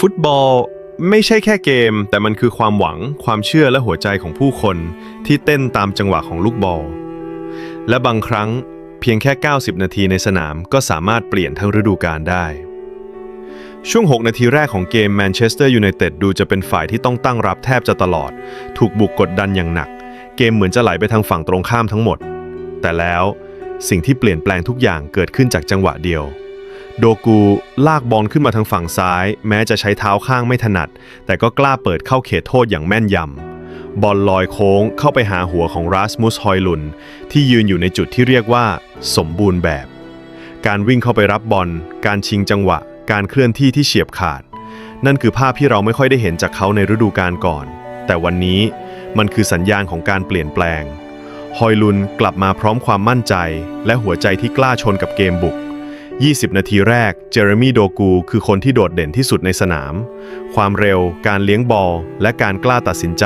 ฟุตบอลไม่ใช่แค่เกม แต่มันคือความหวัง ความเชื่อและหัวใจของผู้คน ที่เต้นตามจังหวะของลูกบอล และบางครั้งเพียงแค่ 90 นาทีในสนามก็สามารถเปลี่ยนทั้งฤดูกาลได้ ช่วง 6 นาทีแรกของเกมแมนเชสเตอร์ยูไนเต็ดดูจะเป็นฝ่ายที่ต้องตั้งรับแทบจะตลอด ถูกบุกกดดันอย่างหนัก เกมเหมือนจะไหลไปทางฝั่งตรงข้ามทั้งหมด แต่แล้วสิ่งที่เปลี่ยนแปลงทุกอย่างเกิดขึ้นจากจังหวะเดียว โดกูลากบอลขึ้นมาทางฝั่งซ้าย แม้จะใช้เท้าข้างไม่ถนัด แต่ก็กล้าเปิดเข้าเขตโทษอย่างแม่นยำ บอลลอยโค้งเข้าไปหาหัวของรัสมุสฮอยลุน ที่ยืนอยู่ในจุดที่เรียกว่า สมบูรณ์แบบ การวิ่งเข้าไปรับบอล การชิงจังหวะ การเคลื่อนที่ที่เฉียบขาด นั่นคือภาพที่เราไม่ค่อยได้เห็นจากเขาในฤดูกาลก่อน แต่วันนี้มันคือสัญญาณของการเปลี่ยนแปลง ฮอยลุนกลับมาพร้อมความมั่นใจ และหัวใจที่กล้าชนกับเกมบุก 20 นาทีแรก เจอร์มี่โดกูคือคนที่โดดเด่นที่สุดในสนาม ความเร็ว การเลี้ยงบอล และการกล้าตัดสินใจ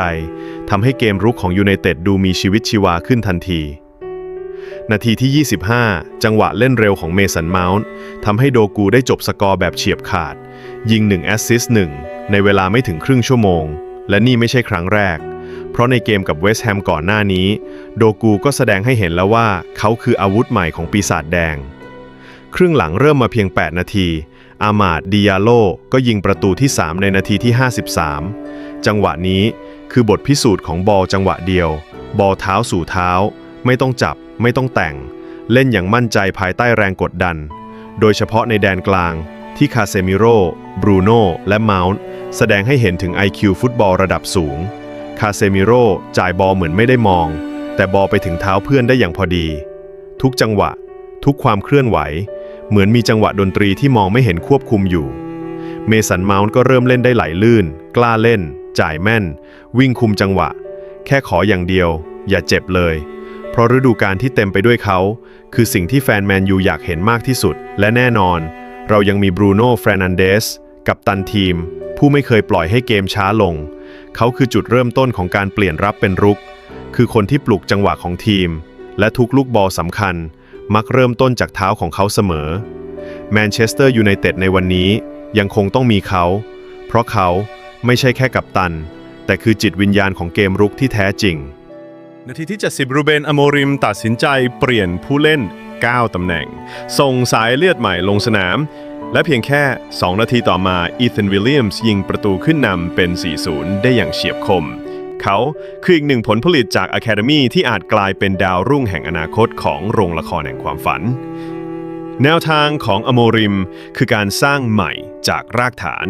ทำให้เกมรุกของยูไนเต็ดดูมีชีวิตชีวาขึ้นทันที นาทีที่ 25 จังหวะเล่นเร็วของเมสันเมาส์ทำให้โดกูได้จบสกอร์แบบเฉียบขาด ยิง1แอสซิสต์1ในเวลาไม่ถึงครึ่งชั่วโมง และนี่ไม่ใช่ครั้งแรก เพราะในเกมกับเวสต์แฮมก่อนหน้านี้ โดกูก็แสดงให้เห็นแล้วว่าเขาคืออาวุธใหม่ของปีศาจแดง ครึ่งหลังเริ่มมาเพียง 8 นาที อามาดดิยาโลก็ยิงประตูที่ 3 ในนาทีที่ 53 จังหวะนี้คือบทพิสูจน์ของบอลจังหวะเดียว บอลเท้าสู่เท้า ไม่ต้องจับ ไม่ต้องแต่ง เล่นอย่างมั่นใจภายใต้แรงกดดัน โดยเฉพาะในแดนกลางที่คาเซมิโร่ บรูโน่ และเมาส์แสดงให้เห็นถึง IQ ฟุตบอลระดับสูง คาเซมิโร่จ่ายบอลเหมือนไม่ได้มอง แต่บอลไปถึงเท้าเพื่อนได้อย่างพอดี ทุกจังหวะ ทุกความเคลื่อนไหว เหมือนมีจังหวะดนตรีที่มองไม่เห็นควบคุมอยู่ เมสันเมาส์ก็เริ่มเล่นได้ไหลลื่น กล้าเล่น จ่ายแม่น วิ่งคุมจังหวะ แค่ขออย่างเดียว อย่าเจ็บเลย เพราะฤดูกาลที่เต็มไปด้วยเขา คือสิ่งที่แฟนแมนยูอยากเห็นมากที่สุด และแน่นอน เรายังมีบรูโน่เฟรนันเดสกับตันทีม ผู้ไม่เคยปล่อยให้เกมช้าลง เขาคือจุดเริ่มต้นของการเปลี่ยนรับเป็นรุก คือคนที่ปลุกจังหวะของทีม และทุกลูกบอลสำคัญ มักเริ่มต้นจากเท้าของเขาเสมอ แมนเชสเตอร์ยูไนเต็ดในวันนี้ยังคงต้องมีเขา เพราะเขาไม่ใช่แค่กัปตัน แต่คือจิตวิญญาณของเกมรุกที่แท้จริง นาทีที่ 70 รูเบนอโมริมตัดสินใจเปลี่ยนผู้เล่น 9 ตำแหน่ง ส่งสายเลือดใหม่ลงสนาม และเพียงแค่ 2 นาทีต่อมาอีธานวิลเลียมส์ยิงประตูขึ้นนำเป็น 4-0 ได้อย่างเฉียบคม เขาคืออีกหนึ่งผลผลิตจาก Academy ที่อาจกลายเป็นดาวรุ่งแห่งอนาคตของโรงละครแห่งความฝัน แนวทางของอโมริม คือการสร้างใหม่จากรากฐาน